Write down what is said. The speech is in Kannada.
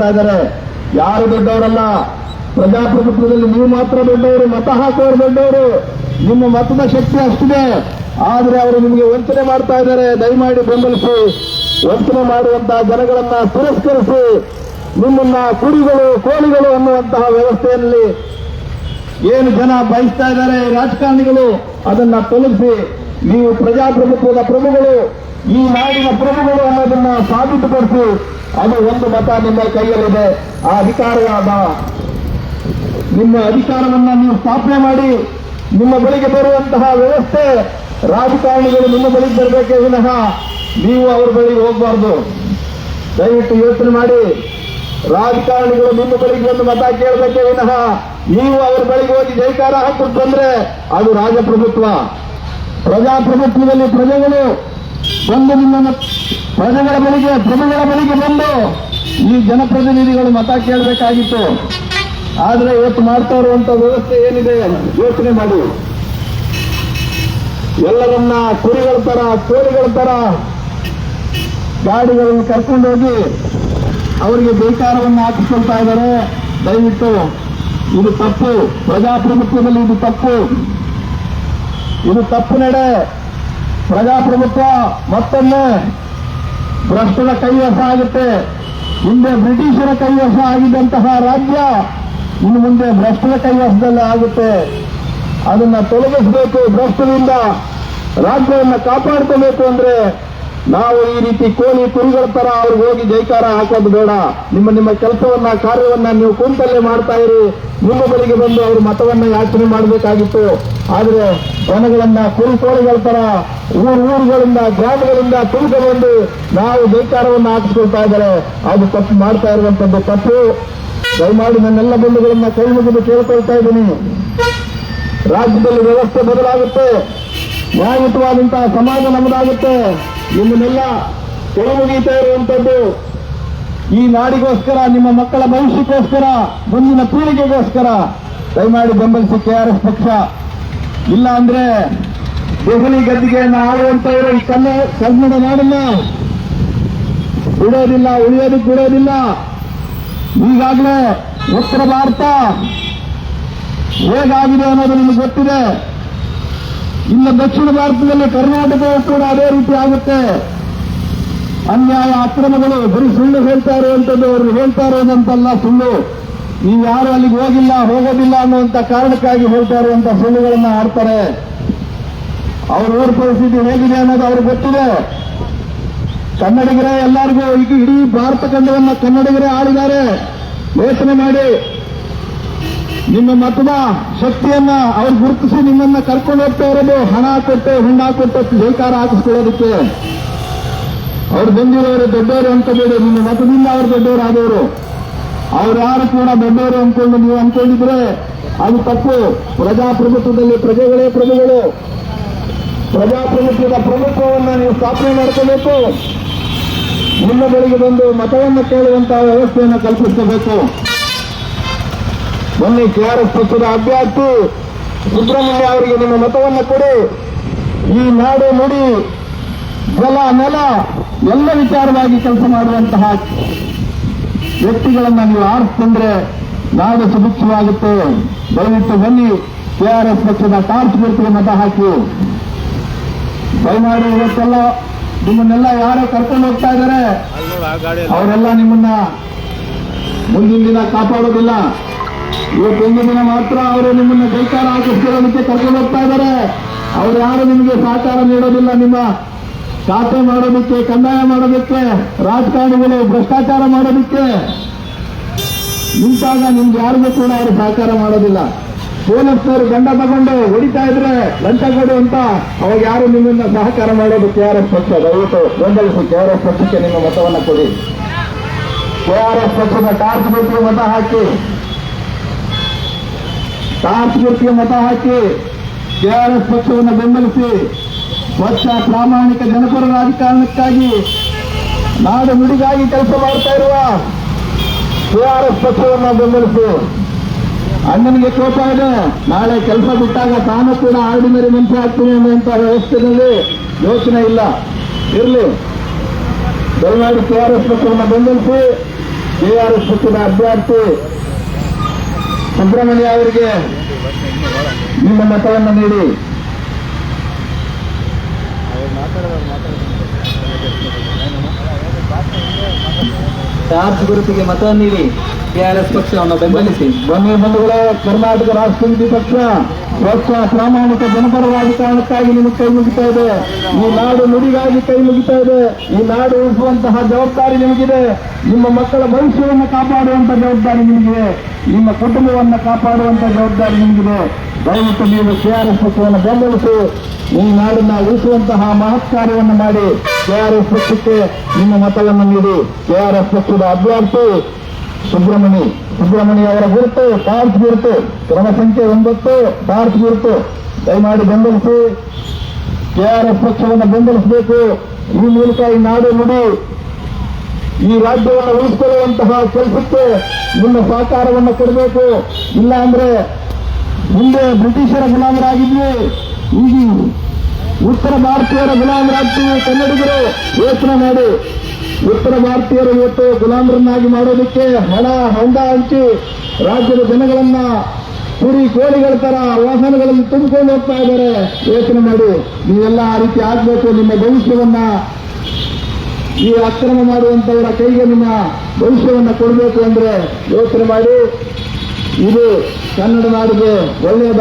ಇದ್ದಾರೆ. ಯಾರು ದೊಡ್ಡವರಲ್ಲ? ಪ್ರಜಾಪ್ರಭುತ್ವದಲ್ಲಿ ನೀವು ಮಾತ್ರ ದೊಡ್ಡವರು, ಮತ ಹಾಕುವವರು ದೊಡ್ಡವರು. ನಿಮ್ಮ ಮತದ ಶಕ್ತಿ ಅಷ್ಟಿದೆ. ಆದ್ರೆ ಅವರು ನಿಮಗೆ ವಂಚನೆ ಮಾಡ್ತಾ ಇದ್ದಾರೆ. ದಯಮಾಡಿ ಬೆಂಬಲಿಸಿ. ವಂಚನೆ ಮಾಡುವಂತಹ ಜನಗಳನ್ನ ತಿರಸ್ಕರಿಸಿ. ನಿಮ್ಮನ್ನ ಕುರಿಗಳು, ಕೋಳಿಗಳು ಅನ್ನುವಂತಹ ವ್ಯವಸ್ಥೆಯಲ್ಲಿ ಏನು ಜನ ಬಯಸ್ತಾ ಇದ್ದಾರೆ? ರಾಜಕಾರಣಿಗಳು ಅದನ್ನ ತೊಲಗಿಸಿ. ನೀವು ಪ್ರಜಾಪ್ರಭುತ್ವದ ಪ್ರಭುಗಳು, ಈ ನಾಡಿನ ಪ್ರಭುಗಳು ಅನ್ನೋದನ್ನ ಸಾಬೀತುಪಡಿಸಿ. ಅದು ಒಂದು ಮತ ನಿಮ್ಮ ಕೈಯಲ್ಲಿದೆ. ಆ ಅಧಿಕಾರವಾದ ನಿಮ್ಮ ಅಧಿಕಾರವನ್ನ ನೀವು ಸ್ಥಾಪನೆ ಮಾಡಿ, ನಿಮ್ಮ ಬಳಿಗೆ ಬರುವಂತಹ ವ್ಯವಸ್ಥೆ ರಾಜಕಾರಣಿಗಳು ನಿಮ್ಮ ಬಳಿಗೆ ಬರಬೇಕೇ ವಿನಃ ನೀವು ಅವ್ರ ಬಳಿಗೆ ಹೋಗಬಾರ್ದು. ದಯವಿಟ್ಟು ಯೋಚನೆ ಮಾಡಿ. ರಾಜಕಾರಣಿಗಳು ನಿಮ್ಮ ಬಳಿಗೆ ಒಂದು ಮತ ಕೇಳಬೇಕೇ ವಿನಃ ನೀವು ಅವ್ರ ಬಳಿಗೆ ಹೋಗಿ ಜೈಕಾರ ಹಾಕೊಂಡು ಬಂದ್ರೆ ಅದು ರಾಜಪ್ರಭುತ್ವ. ಪ್ರಜಾಪ್ರಭುತ್ವದಲ್ಲಿ ಪ್ರಜೆಗಳು ಬಂದು ನಿಮ್ಮ ಪ್ರಜೆಗಳ ಬಳಿಗೆ ಪ್ರಭುಗಳ ಬಳಿಗೆ ಬಂದು ಈ ಜನಪ್ರತಿನಿಧಿಗಳು ಮತ ಕೇಳಬೇಕಾಗಿತ್ತು. ಆದ್ರೆ ಇವತ್ತು ಮಾಡ್ತಾ ಇರುವಂತ ವ್ಯವಸ್ಥೆ ಏನಿದೆ ಯೋಚನೆ ಮಾಡಿ. ಎಲ್ಲರನ್ನ ಕುರಿಗಳ ತರ ಕೋರಿಗಳ ತರ ಗಾಡಿಗಳನ್ನು ಕರ್ಕೊಂಡು ಹೋಗಿ ಅವರಿಗೆ ಬೇಕಾರವನ್ನು ಹಾಕಿಸ್ಕೊಳ್ತಾ ಇದ್ದಾರೆ. ದಯವಿಟ್ಟು ಇದು ತಪ್ಪು. ಪ್ರಜಾಪ್ರಭುತ್ವದಲ್ಲಿ ಇದು ತಪ್ಪು. ಇದು ತಪ್ಪು ನಡೆ. ಪ್ರಜಾಪ್ರಭುತ್ವ ಮತ್ತೊಮ್ಮೆ ಭ್ರಷ್ಟರ ಕೈವಶ ಆಗುತ್ತೆ. ಹಿಂದೆ ಬ್ರಿಟಿಷರ ಕೈವಶ ಆಗಿದ್ದಂತಹ ರಾಜ್ಯ ಇನ್ನು ಮುಂದೆ ಭ್ರಷ್ಟರ ಕೈವಶದಲ್ಲಿ ಆಗುತ್ತೆ. ಅದನ್ನ ತೊಲಗಿಸಬೇಕು ಭ್ರಷ್ಟರಿಂದ ರಾಜ್ಯವನ್ನು ಕಾಪಾಡ್ಕೋಬೇಕು ಅಂದ್ರೆ ನಾವು ಈ ರೀತಿ ಕೋಳಿ ಕುರಿಗಳ ತರ ಅವ್ರಿಗೆ ಹೋಗಿ ಜೈಕಾರ ಹಾಕೋದು ಬೇಡ. ನಿಮ್ಮ ನಿಮ್ಮ ಕೆಲಸವನ್ನ, ಕಾರ್ಯವನ್ನ ನೀವು ಕುಂತಲ್ಲೇ ಮಾಡ್ತಾ ಇರಿ. ನಿಮ್ಮ ಬಳಿಗೆ ಬಂದು ಅವ್ರ ಮತವನ್ನ ಯಾಚನೆ ಮಾಡಬೇಕಾಗಿತ್ತು. ಆದ್ರೆ ಜನಗಳನ್ನ ಕುರಿ ಕೋಳಿಗಳ ತರ ಊರು, ಊರುಗಳಿಂದ, ಗ್ರಾಮಗಳಿಂದ ಬಂದು ನಾವು ಜೈಕಾರವನ್ನು ಹಾಕಿಸ್ಕೊಳ್ತಾ ಇದ್ದಾರೆ. ಅದು ತಪ್ಪು ಮಾಡ್ತಾ ಇರುವಂತದ್ದು ತಪ್ಪು. ದಯಮಾಡಿ ನನ್ನೆಲ್ಲ ಬಂಧುಗಳನ್ನ ಕೈ ಮುಗಿದು ಕೇಳ್ಕೊಳ್ತಾ ಇದ್ದೀನಿ. ರಾಜ್ಯದಲ್ಲಿ ವ್ಯವಸ್ಥೆ ಬದಲಾಗುತ್ತೆ. ನ್ಯಾಯಯುತವಾದಂತಹ ಸಮಾಜ ನಮ್ಮದಾಗುತ್ತೆ. ನಿಮ್ಮನ್ನೆಲ್ಲ ಕೊಡಮುಗೀತಾ ಮುಗೀತಾ ಇರುವಂತದ್ದು ಈ ನಾಡಿಗೋಸ್ಕರ, ನಿಮ್ಮ ಮಕ್ಕಳ ಭವಿಷ್ಯಕ್ಕೋಸ್ಕರ, ಮುಂದಿನ ಪೀಳಿಗೆಗೋಸ್ಕರ, ದಯಮಾಡಿ ಬೆಂಬಲಿಸಿ ಕೆಆರ್ಎಸ್ ಪಕ್ಷ. ಇಲ್ಲ ಅಂದ್ರೆ ದೆಹಲಿ ಗದ್ದಿಗೆಯನ್ನು ಆಡುವಂತವರು ಈ ಕನ್ನ ಕನ್ನಡ ನಾಡನ್ನ ಬಿಡೋದಿಲ್ಲ, ಉಳಿಯೋದಕ್ಕೆ ಬಿಡೋದಿಲ್ಲ. ಈಗಾಗಲೇ ಉತ್ತರ ಭಾರತ ಹೇಗಾಗಿದೆ ಅನ್ನೋದು ನಿಮಗೆ ಗೊತ್ತಿದೆ. ಇನ್ನು ದಕ್ಷಿಣ ಭಾರತದಲ್ಲಿ ಕರ್ನಾಟಕವೂ ಕೂಡ ಅದೇ ರೀತಿ ಆಗುತ್ತೆ. ಅನ್ಯಾಯ ಅಕ್ರಮಗಳು ಬರೀ ಸುಳ್ಳು ಹೇಳ್ತಾ ಇರುವಂಥದ್ದು ಅವರು ಹೇಳ್ತಾ ಇರೋದಂತಲ್ಲ ಸುಳ್ಳು. ನೀವು ಯಾರು ಅಲ್ಲಿಗೆ ಹೋಗಿಲ್ಲ, ಹೋಗೋದಿಲ್ಲ ಅನ್ನುವಂಥ ಕಾರಣಕ್ಕಾಗಿ ಹೇಳ್ತಾ ಇರುವಂತಹ ಸುಳ್ಳುಗಳನ್ನ ಆಡ್ತಾರೆ. ಅವ್ರ ಊರ ಪರಿಸ್ಥಿತಿ ಹೇಗಿದೆ ಅನ್ನೋದು ಅವ್ರಿಗೆ ಗೊತ್ತಿದೆ. ಕನ್ನಡಿಗರೇ ಎಲ್ಲರಿಗೂ ಇಡೀ ಭಾರತ ಖಂಡವನ್ನ ಕನ್ನಡಿಗರೇ ಆಳಿದ್ದಾರೆ. ಯೋಚನೆ ಮಾಡಿ. ನಿಮ್ಮ ಮತದ ಶಕ್ತಿಯನ್ನ ಅವ್ರು ಗುರುತಿಸಿ ನಿಮ್ಮನ್ನ ಕರ್ಕೊಂಡು ಹೋಗ್ತಾ ಇರೋದು ಹಣ ಕೊಟ್ಟು ಹುಣ್ಣ ಕೊಟ್ಟು, ಜೈಕಾರ ಹಾಕಿಸ್ಕೊಳ್ಳೋದಕ್ಕೆ. ಅವ್ರು ಬಂದಿರೋರು ದೊಡ್ಡವರು ಅಂತ ಅನ್ಕೋಬೇಡಿ ನಿಮ್ಮ ಮತದಿಂದ ಅವ್ರು ದೊಡ್ಡವರು ಆದವರು ಅವ್ರು ಯಾರು ಕೂಡ ದೊಡ್ಡವರು ಅಂದ್ಕೊಂಡು ನೀವು ಅನ್ಕೊಂಡಿದ್ರೆ ಅದು ತಪ್ಪು. ಪ್ರಜಾಪ್ರಭುತ್ವದಲ್ಲಿ ಪ್ರಜೆಗಳೇ ಪ್ರಜೆಗಳು. ಪ್ರಜಾಪ್ರಭುತ್ವದ ಪ್ರಭುತ್ವವನ್ನ ನೀವು ಸ್ಥಾಪನೆ ಮಾಡ್ಕೋಬೇಕು. ನಿಮ್ಮ ಬಳಿಗೆ ಬಂದು ಮತವನ್ನು ಕೇಳುವಂತಹ ವ್ಯವಸ್ಥೆಯನ್ನು ಕಲ್ಪಿಸಬೇಕು ಮೊನ್ನೆ ಕೆಆರ್ಎಸ್ ಪಕ್ಷದ ಅಭ್ಯರ್ಥಿ ಸುಬ್ರಹ್ಮಣ್ಯ ಅವರಿಗೆ ನಿಮ್ಮ ಮತವನ್ನು ಕೊಡಿ. ಈ ನಾಡು ನುಡಿ, ಜಲ, ನೆಲ, ಎಲ್ಲ ವಿಚಾರವಾಗಿ ಕೆಲಸ ಮಾಡುವಂತಹ ವ್ಯಕ್ತಿಗಳನ್ನ ನೀವು ಆರಿಸ್ಕೊಂಡ್ರೆ ನಾಡು ಸುಭಿಕ್ಷವಾಗುತ್ತೆ. ದಯವಿಟ್ಟು ಬನ್ನಿ ಕೆಆರ್ಎಸ್ ಪಕ್ಷದ ಗುರುತಿಗೆ ಮತ ಹಾಕಿ. ದಯಮಾಡಿ ಇವತ್ತೆಲ್ಲ ನಿಮ್ಮನ್ನೆಲ್ಲ ಯಾರೋ ಕರ್ಕೊಂಡು ಹೋಗ್ತಾ ಇದ್ದಾರೆ. ಅವರೆಲ್ಲ ನಿಮ್ಮನ್ನ ಮುಂದಿನ ದಿನ ಕಾಪಾಡೋದಿಲ್ಲ. ಇವತ್ತೊಂದು ದಿನ ಮಾತ್ರ ಅವರು ನಿಮ್ಮನ್ನ ಕೈಕಾರ ಹಾಕಿಸ್ಕೊಳ್ಳೋದಕ್ಕೆ ಕರ್ಕೊಂಡು ಹೋಗ್ತಾ ಇದ್ದಾರೆ. ಅವ್ರು ಯಾರು ನಿಮಗೆ ಸಹಕಾರ ನೀಡೋದಿಲ್ಲ, ನಿಮ್ಮ ಖಾತೆ ಮಾಡೋದಕ್ಕೆ, ಕಂದಾಯ ಮಾಡೋದಕ್ಕೆ, ರಾಜಕಾರಣಿಗಳು ಭ್ರಷ್ಟಾಚಾರ ಮಾಡೋದಕ್ಕೆ. ನಿಂತಾಗ ನಿಮ್ಗೆ ಯಾರಿಗೂ ಕೂಡ ಅವರು ಸಹಕಾರ ಮಾಡೋದಿಲ್ಲ. ಪೊಲೀಸ್ನವರು ಗಂಡ ತಗೊಂಡು ಹೊಡಿತಾ ಇದ್ರೆ ಲಂಚ ಕೊಡು ಅಂತ ಅವಾಗ ಯಾರು ನಿಮ್ಮನ್ನ ಸಹಕಾರ ಮಾಡೋದು ಕೆಆರ್ಎಸ್ ಪಕ್ಷ, ದಯವಿಟ್ಟು ಬೆಂಬಲಿಸಿ ಕೆಆರ್ಎಸ್ ಪಕ್ಷಕ್ಕೆ ನಿಮ್ಮ ಮತವನ್ನು ಕೊಡಿ. ಕೆಆರ್ಎಸ್ ಪಕ್ಷದ ಟಾರ್ಚ್ ಬಿಟ್ಟು ಮತ ಹಾಕಿ. ಗುರುತಿಗೆ ಮತ ಹಾಕಿ ಕೆಆರ್ಎಸ್ ಪಕ್ಷವನ್ನು ಬೆಂಬಲಿಸಿ ಸ್ವಚ್ಛ ಪ್ರಾಮಾಣಿಕ ಜನಪರ ರಾಜಕಾರಣಕ್ಕಾಗಿ ನಾಡು ನುಡಿಗಾಗಿ ಕೆಲಸ ಮಾಡ್ತಾ ಇರುವ ಕೆಆರ್ಎಸ್ ಪಕ್ಷವನ್ನು ಬೆಂಬಲಿಸಿ ಅಣ್ಣನಿಗೆ ಕೋಪ ಇದೆ. ನಾಳೆ ಕೆಲಸ ಬಿಟ್ಟಾಗ ತಾನು ಕೂಡ ಆರ್ಡಿನರಿ ಮಂತ್ರಿ ಆಗ್ತೀನಿ ಅನ್ನುವಂತಹ ವ್ಯವಸ್ಥೆಯಲ್ಲಿ ಯೋಚನೆ ಇಲ್ಲ. ಇರಲಿ. ದಯಮಾಡಿ ಕೆಆರ್ಎಸ್ ಪಕ್ಷವನ್ನು ಬೆಂಬಲಿಸಿ ಕೆಆರ್ಎಸ್ ಪಕ್ಷದ ಅಭ್ಯರ್ಥಿ ಸುಬ್ರಹ್ಮಣ್ಯ ಅವರಿಗೆ ನಿಮ್ಮ ಮತವನ್ನು ನೀಡಿ. ಚಾರ್ಜ್ ಗುರುತಿಗೆ ಮತ ನೀಡಿ. ಕೆಆರ್ಎಸ್ ಪಕ್ಷವನ್ನು ಬೆಂಬಲಿಸಿ. ಬನ್ನಿ ಬಂಧುಗಳೇ, ಕರ್ನಾಟಕ ರಾಷ್ಟ್ರ ಸಮಿತಿ ಪಕ್ಷ ಪ್ರಾಮಾಣಿಕ ಜನಪರ ರಾಜಕಾರಣಕ್ಕಾಗಿ ನಿಮಗೆ ಕೈ ಮುಗಿತಾ ಇದೆ. ಈ ನಾಡು ನುಡಿಗಾಗಿ ಕೈ ಮುಗಿತಾ ಇದೆ. ಈ ನಾಡು ಉಳಿಸುವಂತಹ ಜವಾಬ್ದಾರಿ ನಿಮಗಿದೆ. ನಿಮ್ಮ ಮಕ್ಕಳ ಭವಿಷ್ಯವನ್ನು ಕಾಪಾಡುವಂತ ಜವಾಬ್ದಾರಿ ನಿಮಗಿದೆ. ನಿಮ್ಮ ಕುಟುಂಬವನ್ನು ಕಾಪಾಡುವಂತ ಜವಾಬ್ದಾರಿ ನಿಮಗಿದೆ. ದಯವಿಟ್ಟು ನೀವು ಕೆಆರ್ಎಸ್ ಪಕ್ಷವನ್ನು ಬೆಂಬಲಿಸಿ, ಈ ನಾಡನ್ನ ಉಳಿಸುವಂತಹ ಮಹತ್ ಕಾರ್ಯವನ್ನು ಮಾಡಿ ಕೆಆರ್ಎಸ್ ಪಕ್ಷಕ್ಕೆ ನಿಮ್ಮ ಮತವನ್ನು ನೀಡಿ. ಕೆಆರ್ಎಸ್ ಪಕ್ಷದ ಅಭ್ಯರ್ಥಿ ಸುಬ್ರಹ್ಮಣಿ ಸುಬ್ರಹ್ಮಣಿ ಅವರ ಗುರುತು ಟಾರ್ಚ್ ಗುರುತು, ಕ್ರಮ ಸಂಖ್ಯೆ ಒಂಬತ್ತು ಟಾರ್ಚ್ ಗುರುತು. ದಯಮಾಡಿ ಬೆಂಬಲಿಸಿ. ಕೆಆರ್ಎಸ್ ಪಕ್ಷವನ್ನು ಬೆಂಬಲಿಸಬೇಕು. ಈ ಮೂಲಕ ಈ ನಾಡು ನುಡಿ. ಈ ರಾಜ್ಯವನ್ನು ಉಳಿಸಿಕೊಳ್ಳುವಂತಹ ಕೆಲಸಕ್ಕೆ ನಿಮ್ಮ ಸಹಕಾರವನ್ನು ಕೊಡಬೇಕು. ಇಲ್ಲ ಅಂದ್ರೆ ಮುಂದೆ ಬ್ರಿಟಿಷರ ಗುಲಾಮರಾಗಿದ್ವಿ. ಈಗ ಉತ್ತರ ಭಾರತೀಯರ ಗುಲಾಮರಾಗ್ತೀವಿ ಕನ್ನಡಿಗರು. ಯೋಚನೆ ಮಾಡಿ. ಉತ್ತರ ಭಾರತೀಯರು ಇವತ್ತು ಗುಲಾಮರನ್ನಾಗಿ ಮಾಡೋದಕ್ಕೆ ಹಣ, ಹೊಂಡ ಹಂಚಿ ರಾಜ್ಯದ ಜನಗಳನ್ನ ಕುರಿ ಕೋಳಿಗಳ ತರ ವಾಹನಗಳಲ್ಲಿ ತುಂಬಿಕೊಂಡು ಹೋಗ್ತಾ ಇದ್ದಾರೆ. ಯೋಚನೆ ಮಾಡಿ. ನೀವೆಲ್ಲ ಆ ರೀತಿ ಆಗ್ಬೇಕು. ನಿಮ್ಮ ಭವಿಷ್ಯವನ್ನ ಈ ಅಕ್ರಮ ಮಾಡುವಂತವರ ಕೈಗೆ ನಿಮ್ಮ ಭವಿಷ್ಯವನ್ನ ಕೊಡಬೇಕು ಅಂದ್ರೆ ಯೋಚನೆ ಮಾಡಿ. ಇದು ಕನ್ನಡ ನಾಡಿಗೆ ಒಳ್ಳೆಯದಲ್ಲ.